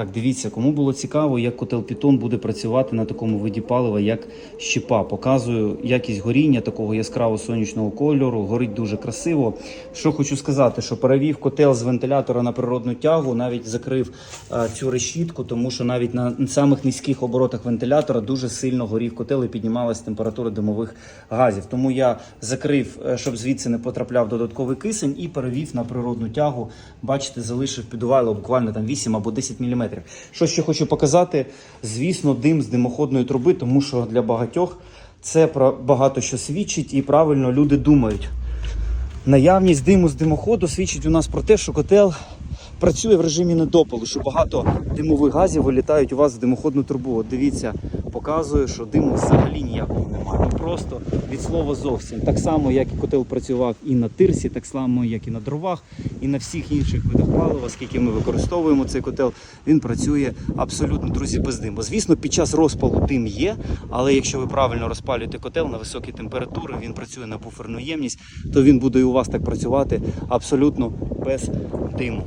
Так, дивіться, кому було цікаво, як котел Пітон буде працювати на такому виді палива, як щепа. Показую якість горіння такого яскраво сонячного кольору. Горить дуже красиво. Що хочу сказати, що перевів котел з вентилятора на природну тягу, навіть закрив е, цю решітку, тому що навіть на самих низьких оборотах вентилятора дуже сильно горів котел і піднімалась температура димових газів. Тому я закрив, е, щоб звідси не потрапляв додатковий кисень, і перевів на природну тягу. Бачите, залишив підувайло буквально там 8 або 10 мм. Що ще хочу показати? Звісно, дим з димоходної труби, тому що для багатьох це про багато що свідчить, і правильно люди думають. Наявність диму з димоходу свідчить у нас про те, що котел працює в режимі недопалу, що багато димових газів вилітають у вас в димоходну трубу. От дивіться, показує, що диму взагалі ніякого немає. Ну просто від слова зовсім. Так само, як і котел працював і на тирсі, так само, як і на дровах, і на всіх інших видах палива, оскільки ми використовуємо цей котел, він працює абсолютно, друзі, без диму. Звісно, під час розпалу дим є, але якщо ви правильно розпалюєте котел на високі температури, він працює на буферну ємність, то він буде і у вас так працювати абсолютно без диму.